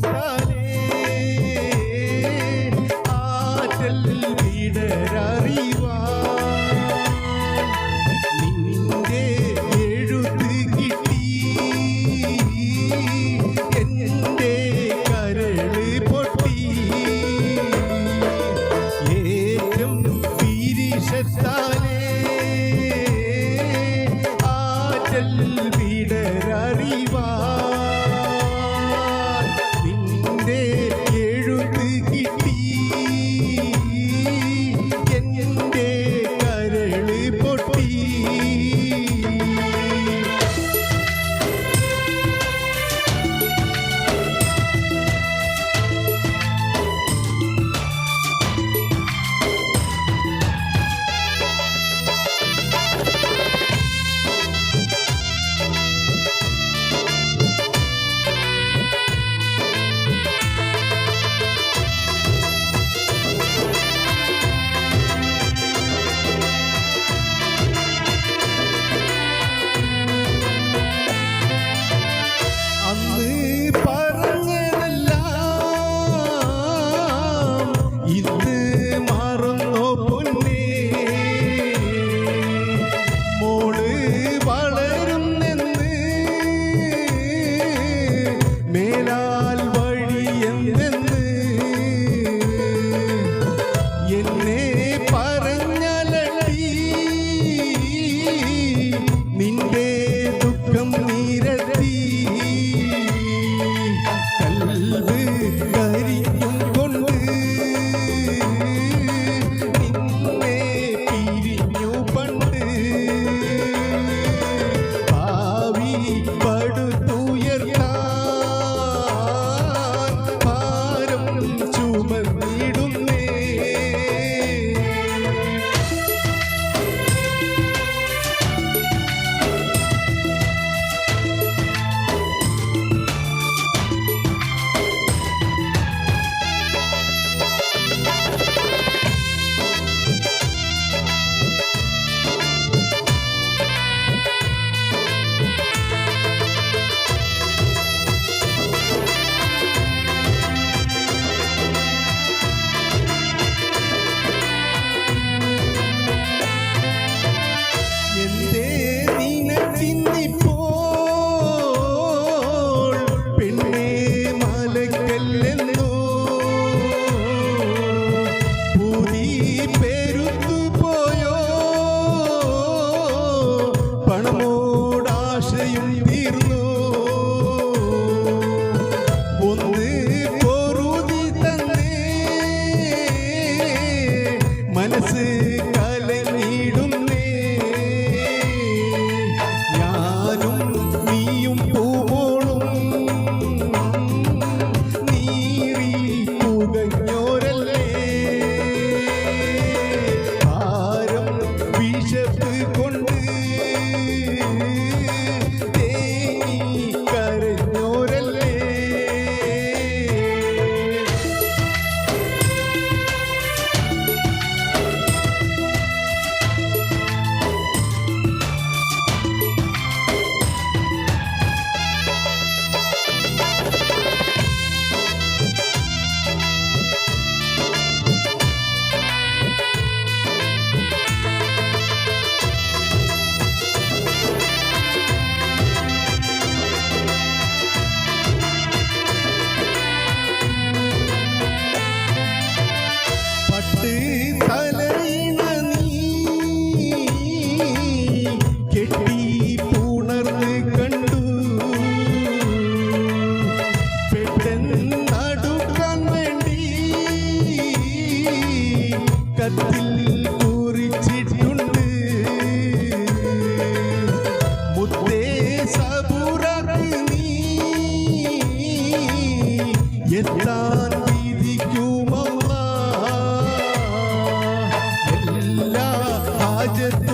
life. സ്വർഗത്തിൽ കുറിച്ചിട്ടുണ്ട്. മുത്തേ സബുറത്ത് നീ എത്താൻ വിധിക്കുമല്ല എല്ലാ രാജ്യത്ത്